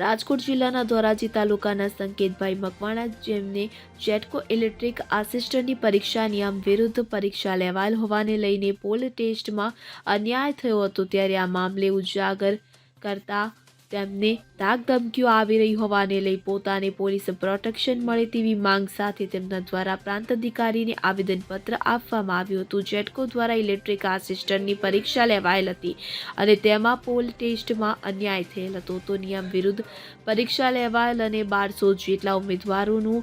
રાજકોટ જિલ્લાના ધોરાજી તાલુકાના સંકેતભાઈ મકવાણા જેમને જેટકો ઇલેક્ટ્રિક આસિસ્ટન્ટની પરીક્ષા નિયમ વિરુદ્ધ પરીક્ષા લેવાયેલ હોવાને લઈને પોલ ટેસ્ટમાં અન્યાય થયો હતો ત્યારે આ મામલે ઉજાગર કરતા તેમને ધાક ધમકીઓ આવી રહી હોવાને લઈ પોતાને પોલીસ પ્રોટેક્શન મળે તેવી માંગ સાથે તેમના દ્વારા પ્રાંત અધિકારીને આવેદનપત્ર આપવામાં આવ્યું હતું. જેટકો દ્વારા ઇલેક્ટ્રિક આસિસ્ટન્ટની પરીક્ષા લેવાયેલ હતી અને તેમાં પોલ ટેસ્ટમાં અન્યાય થયેલ હતો. તો નિયમ વિરુદ્ધ પરીક્ષા લેવાયેલ અને બારસો જેટલા ઉમેદવારોનું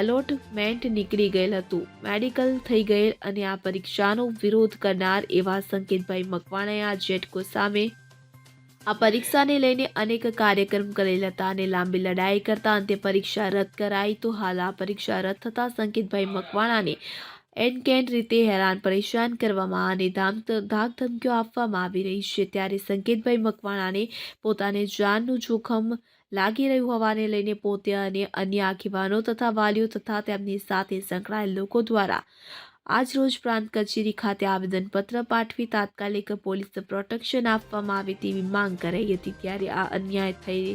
એલોટમેન્ટ નીકળી ગયેલ હતું. મેડિકલ થઈ ગયેલ અને આ પરીક્ષાનો વિરોધ કરનાર એવા સંકેતભાઈ મકવાણાએ આ જેટકો સામે આ પરીક્ષાને લઈને અનેક કાર્યક્રમ કરેલ હતા અને લાંબી લડાઈ કરતા અંતે પરીક્ષા રદ કરાઈ તો હાલ આ પરીક્ષા રદ થતા સંકેતભાઈ મકવાણાને એન કેન રીતે હેરાન પરેશાન કરવામાં અને ધાક ધમકીઓ આપવામાં આવી રહી છે. ત્યારે સંકેતભાઈ મકવાણાને પોતાને જાનનું જોખમ લાગી રહ્યું હોવાને લઈને પોતે અને અન્ય આગેવાનો તથા વાલીઓ તથા તેમની સાથે સંકળાયેલ લોકો દ્વારા આજ રોજ પ્રાંત કચેરી ખાતે આવેદનપત્ર પાઠવી તાત્કાલિક પોલીસ પ્રોટેક્શન આપવામાં આવે તેવી માંગ કરાઈ હતી ત્યારે આ અન્યાય થઈ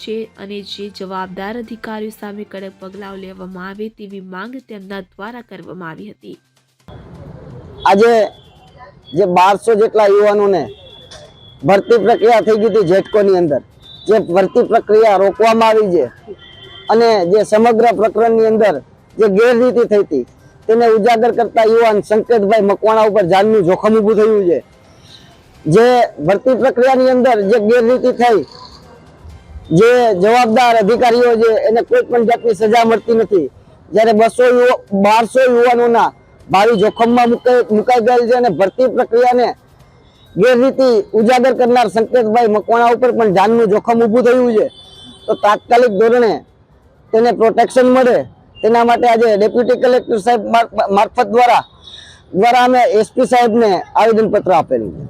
છે અને જે જવાબદાર અધિકારીઓ સામે કડક પગલાં લેવામાં આવે તેવી માંગ તેમના દ્વારા કરવામાં આવી હતી. આજે જે બારસો જેટલા યુવાનોને ભરતી પ્રક્રિયા થઈ ગઈ હતી જેટકોની અંદર, જે ભરતી પ્રક્રિયા રોકવામાં આવી છે અને જે સમગ્ર પ્રકરણની અંદર જે ગેરરીતિ થઈ હતી તેને ઉજાગર કરતા યુવાન સંકેતભાઈ મકવાણા ઉપર જાનનું જોખમ ઊભું થયું છે. જે ભરતી પ્રક્રિયાની અંદર જે ગેરરીતિ થઈ, જે જવાબદાર અધિકારીઓ છે, એને કોઈ પણ જાતની સજા મળતી નથી. જ્યારે બસો બારસો યુવાનોના ભાવિ જોખમમાં મુકાઈ ગયેલ છે અને ભરતી પ્રક્રિયાને ગેરરીતિ ઉજાગર કરનાર સંકેતભાઈ મકવાણા ઉપર પણ જાનનું જોખમ ઊભું થયું છે. તો તાત્કાલિક ધોરણે તેને પ્રોટેક્શન મળે. તેના માટે આજે ડેપ્યુટી કલેક્ટર સાહેબ મારફત દ્વારા દ્વારા અમે એસપી સાહેબને આવેદનપત્ર આપેલું છે.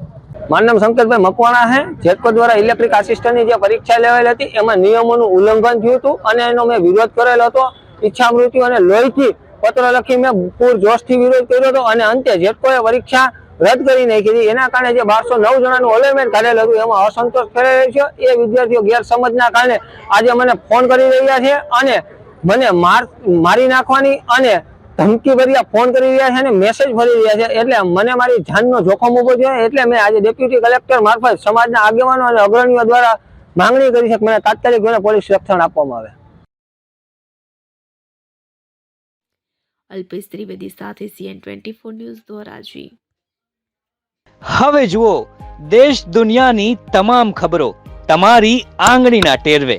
મારું નામ શંકરભાઈ મકવાણા છે જેટકો દ્વારા ઇલેક્ટ્રિક આસિસ્ટન્ટની જે પરીક્ષા લેવાયેલી હતી, એમાં નિયમોનું ઉલ્લંઘન થયું હતું અને એનો મેં વિરોધ કરેલો હતો. ઈચ્છા મૃત્યુ અને લોહીથી પત્ર લખી મેં પૂર જોશથી વિરોધ કર્યો હતો અને અંતે જેટકોએ પરીક્ષા રદ કરી નાખી હતી. એના કારણે જે બારસો નવ જણાનું અલોયમેન્ટ કાઢેલું હતું, એમાં અસંતોષ ફેલાયો છે. એ વિદ્યાર્થીઓ ગેરસમજના કારણે આજે મને ફોન કરી રહ્યા છે અને મને માર મારી નાખવાની અને ધમકી ભર્યા ફોન કરી રહ્યા છે અને મેસેજ ભરી રહ્યા છે. એટલે મને મારી જાનનો જોખમ ઊભો છે એટલે મેં આજે ડેપ્યુટી કલેક્ટર મારફત સમાજના આગેવાનો અને અગ્રણીઓ દ્વારા માંગણી કરી છે કે મને તાત્કાલિક મને પોલીસ રક્ષણ આપવામાં આવે. અલ્પેશ ત્રિવેદી સાથે CN twenty four news Dhoraji. હવે જુઓ દેશ દુનિયાની તમામ ખબરો તમારી આંગળીના ટેરવે.